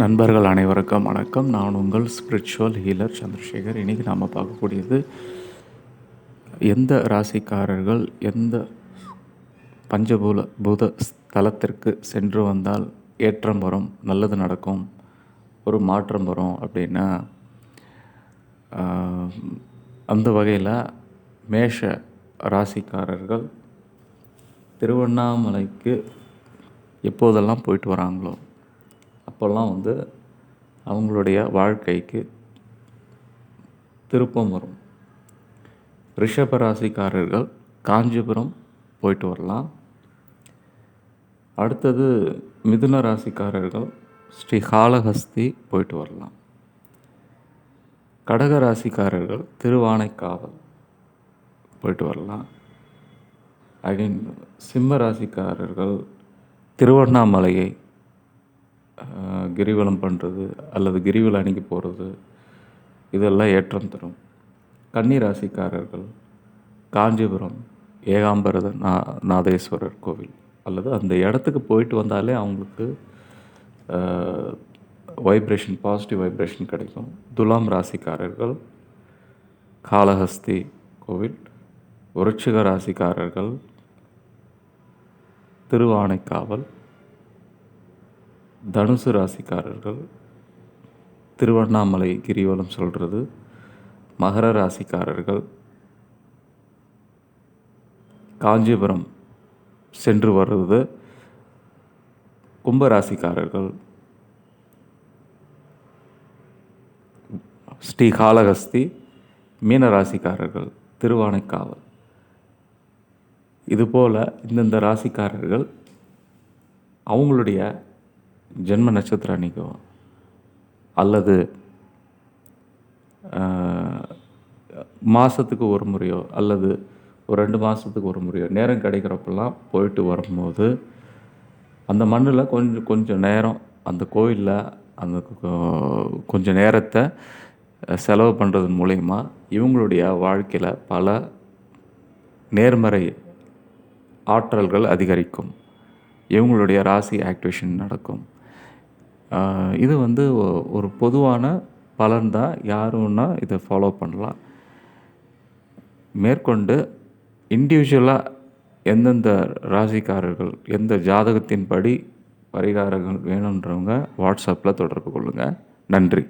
நண்பர்கள் அனைவருக்கும் வணக்கம். நான் உங்கள் ஸ்பிரிச்சுவல் ஹீலர் சந்திரசேகர். இன்றைக்கி நாம் பார்க்கக்கூடியது எந்த ராசிக்காரர்கள் எந்த பஞ்சபூல பூத ஸ்தலத்திற்கு சென்று வந்தால் ஏற்றம் வரும் நல்லது நடக்கும் ஒரு மாற்றம் வரும் அப்படின்னா அந்த வகையில் மேஷ ராசிக்காரர்கள் திருவண்ணாமலைக்கு எப்போதெல்லாம் போயிட்டு வராங்களோ அப்போல்லாம் வந்து அவங்களுடைய வாழ்க்கைக்கு திருப்பம் வரும். ரிஷபராசிக்காரர்கள் காஞ்சிபுரம் போயிட்டு வரலாம். அடுத்தது மிதுன ராசிக்காரர்கள் ஸ்ரீகாளஹஸ்தி போயிட்டு வரலாம். கடக ராசிக்காரர்கள் திருவானைக்காவல் போயிட்டு வரலாம். அகைன் சிம்ம ராசிக்காரர்கள் திருவண்ணாமலையை கிரிவலம் பண்ணுறது அல்லது கிரிவலம் அன்னைக்கு போகிறது இதெல்லாம் ஏற்றம் தரும். கன்னி ராசிக்காரர்கள் காஞ்சிபுரம் ஏகாம்பரத நா நாதேஸ்வரர் கோவில் அல்லது அந்த இடத்துக்கு போயிட்டு வந்தாலே அவங்களுக்கு வைப்ரேஷன் பாசிட்டிவ் வைப்ரேஷன் கிடைக்கும். துலாம் ராசிக்காரர்கள் காளஹஸ்தி கோவில் விருட்சிக ராசிக்காரர்கள் திருவானைக்காவல் தனுசு ராசிக்காரர்கள் திருவண்ணாமலை கிரிவலம் சொல்கிறது மகர ராசிக்காரர்கள் காஞ்சிபுரம் சென்று வருவது கும்பராசிக்காரர்கள் ஸ்ரீகாளஹஸ்தி மீனராசிக்காரர்கள் திருவானைக்காவல். இதுபோல் இந்தந்த ராசிக்காரர்கள் அவங்களுடைய ஜென்ம நட்சத்திர அணிக்கோ அல்லது மாதத்துக்கு ஒரு முறையோ அல்லது ஒரு ரெண்டு மாதத்துக்கு ஒரு முறையோ நேரம் கிடைக்கிறப்பெல்லாம் போயிட்டு வரும்போது அந்த மண்ணில் கொஞ்சம் கொஞ்சம் நேரம் அந்த கோயிலில் அந்த கொஞ்சம் நேரத்தை செலவு பண்ணுறதன் மூலயமா இவங்களுடைய வாழ்க்கையில் பல நேர்மறை ஆற்றல்கள் அதிகரிக்கும். இவங்களுடைய ராசி ஆக்டிவேஷன் நடக்கும். இது வந்து ஒரு பொதுவான பலன் தான். யாருன்னா இதை ஃபாலோ பண்ணலாம். மேற்கொண்டு இண்டிவிஜுவலாக எந்தெந்த ராசிக்காரர்கள் எந்த ஜாதகத்தின்படி பரிகாரங்கள் வேணுன்றவங்க வாட்ஸ்அப்பில் தொடர்பு கொள்ளுங்கள் நன்றி.